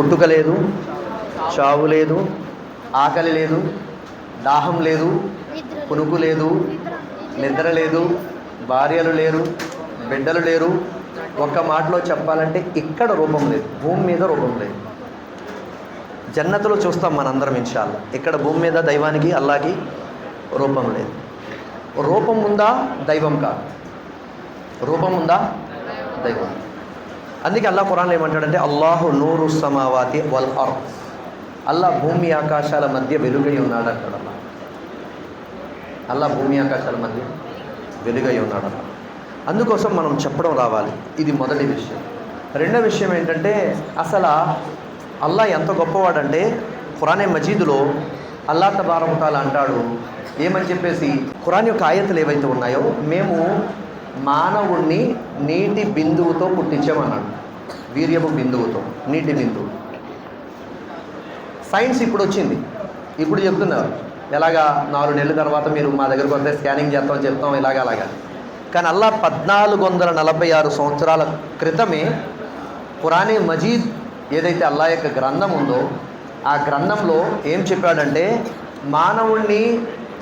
పుట్టుక లేదు చావు లేదు ఆకలి లేదు దాహం లేదు పునుకు లేదు నిద్ర లేదు భార్యలు లేరు బిడ్డలు లేరు. ఒక్క మాటలో చెప్పాలంటే ఇక్కడ రూపం లేదు భూమి మీద రూపం లేదు. జన్నతులు చూస్తాం మనందరం ఇన్షాల్. ఇక్కడ భూమి మీద దైవానికి అల్లాకి రూపం లేదు. రూపం ఉందా దైవం కాదు. రూపం ఉందా దైవం. అందుకే అల్లా ఖురాన్ ఏమంటాడంటే అల్లాహు నూరు సమావాతి వల్ అర్ అల్లా భూమి ఆకాశాల మధ్య వెలుగై ఉన్నాడు అంటాడు అల్లా అల్లా భూమి ఆకాశాల మధ్య వెలుగై ఉన్నాడు అల్లా అందుకోసం మనం చెప్పడం రావాలి. ఇది మొదటి విషయం. రెండో విషయం ఏంటంటే అసలు అల్లా ఎంత గొప్పవాడంటే ఖురానే మజీదులో అల్లా తబారముతాల అంటాడు. ఏమని చెప్పేసి ఖురాన్ యొక్క ఆయతలు ఏవైతే ఉన్నాయో మేము మానవుణ్ణి నీటి బిందువుతో పుట్టించామన్నాడు వీర్యపు బిందువుతో నీటి బిందువు. సైన్స్ ఇప్పుడు వచ్చింది ఇప్పుడు చెప్తున్నారు. ఎలాగా నాలుగు నెలల తర్వాత మీరు మా దగ్గరకు వస్తే స్కానింగ్ చేస్తాం చెప్తాం ఇలాగ అలాగా. కానీ అల్లా పద్నాలుగు వందల నలభై ఆరు సంవత్సరాల క్రితమే పురాణే మజీద్ ఏదైతే అల్లా యొక్క గ్రంథం ఉందో ఆ గ్రంథంలో ఏం చెప్పాడంటే మానవుణ్ణి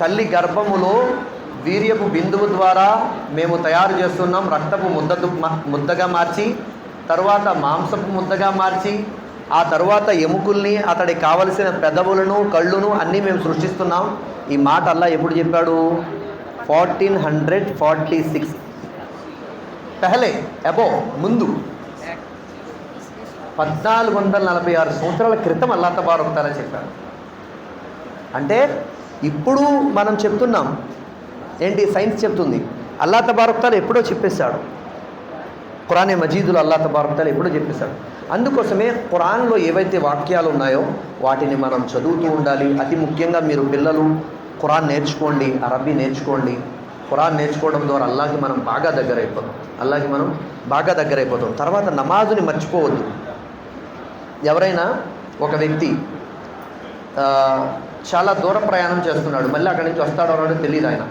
తల్లి గర్భములో వీర్యపు బిందువు ద్వారా మేము తయారు చేస్తున్నాం రక్తపు ముద్ద ముద్దగా మార్చి తర్వాత మాంసపు ముద్దగా మార్చి ఆ తర్వాత ఎముకల్ని అతడికి కావలసిన పెదవులను కళ్ళును అన్నీ మేము సృష్టిస్తున్నాం. ఈ మాట అల్లా ఎప్పుడు చెప్పాడు? ఫార్టీన్ హండ్రెడ్ ఫార్టీ సిక్స్ పెహలే అబో ముందు. పద్నాలుగు వందల నలభై ఆరు సంవత్సరాల క్రితం అల్లా తబారొక్తారని చెప్పాడు. అంటే ఇప్పుడు మనం చెప్తున్నాం ఏంటి? సైన్స్ చెప్తుంది. అల్లా తబారొక్తాలు ఎప్పుడో చెప్పేశాడు. ఖురానే మజీదులు అల్లా తబారక్తాలు ఎప్పుడో చెప్పేశాడు. అందుకోసమే ఖురాన్లో ఏవైతే వాక్యాలు ఉన్నాయో వాటిని మనం చదువుతూ ఉండాలి. అతి ముఖ్యంగా మీరు పిల్లలు ఖురాన్ నేర్చుకోండి అరబీ నేర్చుకోండి. ఖురాన్ నేర్చుకోవడం ద్వారా అల్లాకి మనం బాగా దగ్గర అయిపోతాం అల్లాకి మనం బాగా దగ్గర అయిపోతాం తర్వాత నమాజుని మర్చిపోవద్దు. ఎవరైనా ఒక వ్యక్తి చాలా దూర ప్రయాణం చేస్తున్నాడు. మళ్ళీ అక్కడి నుంచి వస్తాడో రాడో తెలియదు ఆయన.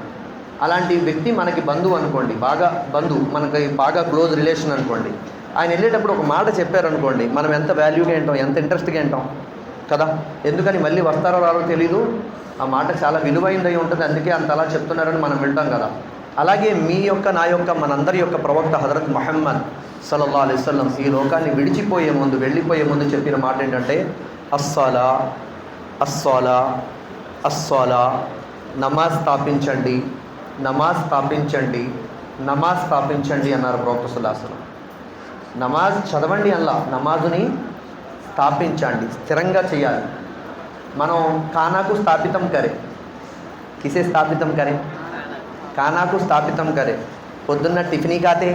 అలాంటి వ్యక్తి మనకి బంధువు అనుకోండి బాగా బంధువు మనకి బాగా క్లోజ్ రిలేషన్ అనుకోండి. ఆయన వెళ్ళేటప్పుడు ఒక మాట చెప్పారనుకోండి మనం ఎంత వాల్యూగా ఏంటాం ఎంత ఇంట్రెస్ట్గా ఏంటాం కదా? ఎందుకని మళ్ళీ వస్తారో రారో తెలీదు. ఆ మాట చాలా విలువైందై ఉంటుంది అందుకే అంత అలా చెప్తున్నారని మనం వింటాం కదా. అలాగే మీ యొక్క నా యొక్క మనందరి యొక్క ప్రవక్త హజరత్ మహమ్మద్ సల్లల్లా అలిస్లం ఈ లోకాన్ని విడిచిపోయే ముందు వెళ్ళిపోయే ముందు చెప్పిన మాట ఏంటంటే అస్సాలా అస్సాలా అస్సాలా నమాజ్ స్థాపించండి. నమాజ్ స్థాపించండి నమాజ్ స్థాపించండి అన్నారు ప్రవక్త సుల్లాసనం నమాజ్ చదవండి అల్లా నమాజుని స్థాపించండి స్థిరంగా చేయాలి మనం కానాకు స్థాపితం కరే కిసే స్థాపితం కరే కానాకు స్థాపితం కరే పొద్దున్న టిఫినీ खाते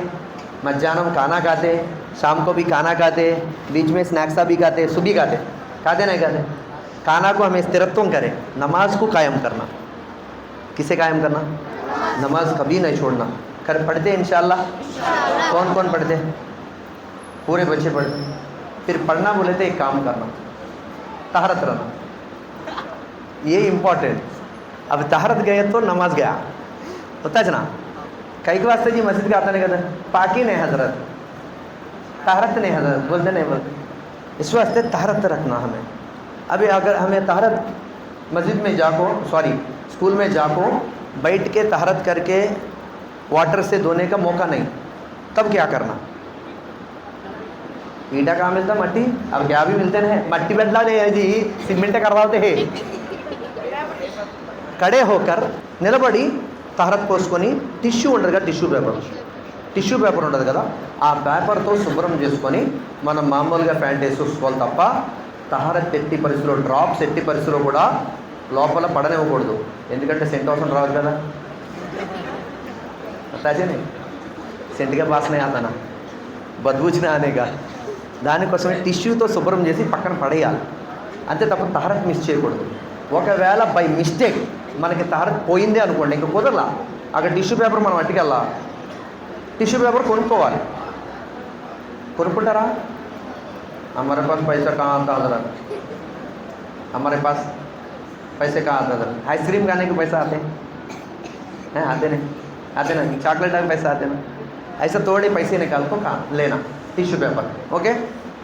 मध्याह्न खाना खाते शाम को भी खाना खाते बीच में स्नैक्सा भी खाते सुबह खाते खाते नहीं खाते खाना को हमें स्थिरत्व करें नमाज को कायम करना किसे कायम करना नमाज़ कभी नहीं छोड़ना। कर पढ़ते इंशाल्लाह। कौन कौन पढ़ते पूरे बच्चे पढ़ते फिर पढ़ना बोले तो एक काम करना। तहरत रहना। ये इम्पोर्टेंट अब तहरत गए तो नमाज़ गया। होताच ना कई के वास्ते जी मस्जिद का आता नहीं कहते। पाकि नहीं हज़रत। तहरत नहीं हज़रत। बोलते नहीं बोलते। इस वास्ते तहरत रखना हमें। अभी अगर हमें तहरत मस्जिद में जाको सॉरी स्कूल में जाको बैठ के तहरत करके वाटर से धोने का मौका नहीं तब क्या करना ईटा कहाँ मिलता मट्टी अब क्या भी मिलते हैं मट्टी बदला नहीं है जी सीमेंट करवाते हैं కడే హోకర్ నిలబడి తహరత్ పోసుకొని టిష్యూ ఉండదు కదా టిష్యూ పేపర్ టిష్యూ పేపర్ ఉండదు కదా ఆ పేపర్తో శుభ్రం చేసుకొని మనం మామూలుగా ప్యాంట్ వేసుకోవాలి తప్ప తహరత్ ఎట్టి పరిస్థితిలో డ్రాప్స్ ఎట్టి పరిస్థితిలో కూడా లోపల పడనివ్వకూడదు ఎందుకంటే సెంట్ అవసరం రాదు కదా రాజేనే సెంట్గా పాసనే ఆతన బద్బూచిన అనేగా దానికోసమే టిష్యూతో శుభ్రం చేసి పక్కన పడేయాలి అంతే తప్ప తహరత్ మిస్ చేయకూడదు ఒకవేళ బై మిస్టేక్ మనకి తహరత్ పోయిందే అనుకోండి ఇంకా కుదరలా అక్కడ టిష్యూ పేపర్ మనం అట్టుకెళ్ళా టిష్యూ పేపర్ కొనుక్కోవాలి కొనుక్కుంటారా हमारे पास पैसा कहाँ आता हजरत हमारे पास पैसे कहाँ आता था आइसक्रीम खाने के पैसा आते हैं। आते नहीं। आते ना चॉकलेट का पैसा आते ना। ऐसा थोड़े पैसे निकाल को कहाँ? लेना टिश्यू पेपर ओके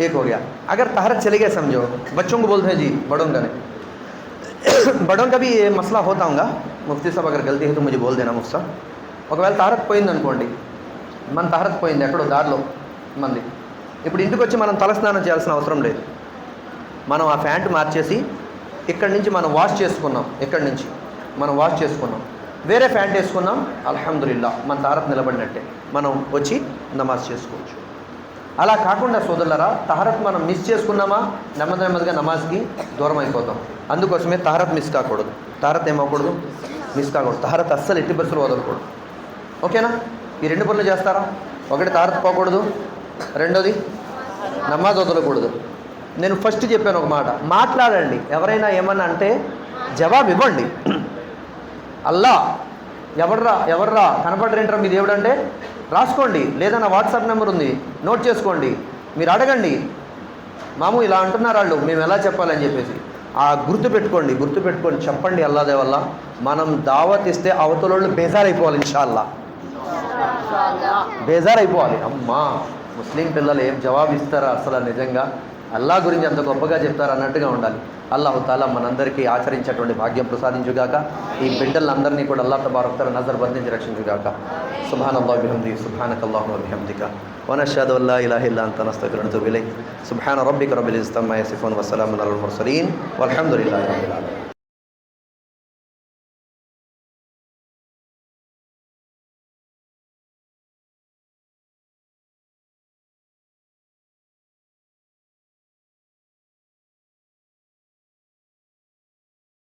एक हो गया। अगर तहरत चले गए समझो। बच्चों को बोलते हैं, जी, बड़ों का नहीं। बड़ों का भी ये मसला होता होगा। मुफ्ती साहब, अगर गलती है तो मुझे बोल देना मुफ़्त साहब। ఒకవేళ తారకపోయిందనుకోండి మన मन ఎక్కడో దారిలో మంది ఇప్పుడు ఇంటికి వచ్చి మనం తలస్నానం చేయాల్సిన అవసరం లేదు మనం ఆ ప్యాంటు మార్చేసి ఇక్కడ నుంచి మనం వాష్ చేసుకున్నాం. ఇక్కడ నుంచి మనం వాష్ చేసుకున్నాం. వేరే ప్యాంట్ వేసుకున్నాం. అల్హమ్దుల్లా మన తారత్ నిలబడినట్టే. మనం వచ్చి నమాజ్ చేసుకోవచ్చు. అలా కాకుండా సోదరులరా తహరత్ మనం మిస్ చేసుకున్నామా? నెమ్మది నెమ్మదిగా నమాజ్కి దూరం అయిపోతాం. అందుకోసమే తహరత్ మిస్ కాకూడదు. తహరత్ ఏమవకూడదు మిస్ కాకూడదు. తహరత్ అస్సలు ఎట్టి బస్సులు వదలకూడదు. ఓకేనా? ఈ రెండు పనులు చేస్తారా? ఒకటి తారత్ పోకూడదు. రెండోది నమాజ్ వదలకూడదు. నేను ఫస్ట్ చెప్పాను ఒక మాట. మాట్లాడండి. ఎవరైనా ఏమన్నా అంటే జవాబు ఇవ్వండి. అల్లా ఎవర్రా ఎవర్రా కనపడరేంట్రా మీ దేవుడు అంటే రాసుకోండి. లేదా నా వాట్సాప్ నెంబర్ ఉంది. నోట్ చేసుకోండి. మీరు అడగండి. మాము ఇలా అంటున్నారు వాళ్ళు. మేము ఎలా చెప్పాలని చెప్పేసి. ఆ గుర్తు పెట్టుకోండి. గుర్తు పెట్టుకొని చెప్పండి అల్లాదే వల్ల మనం దావత్ ఇస్తే అవతలోళ్ళు బేజారైపోవాలి ఇన్షాల్లా. బేజారైపోవాలి. అమ్మా ముస్లిం పిల్లలు ఏం జవాబు ఇస్తారా అసలు నిజంగా? అల్లా గురించి అంత గొప్పగా చెప్తారు అన్నట్టుగా ఉండాలి అల్లాహు తాలా మనందరికీ ఆచరించేటువంటి భాగ్యం ప్రసాదించుగాక ఈ బిడ్డలందరినీ కూడా అల్లా తబారక్తర నజర్ బంధించి రక్షించుగాక సుభాన్ అల్లాహ్ బిహమ్ది సుభానక్ అల్లాహు బిహమ్దిక ونشهد ان لا اله الا انت نستغفرك ونتوب اليك سبحان ربك رب العزه عما يصفون وسلام على المرسلين والحمد لله رب العالمين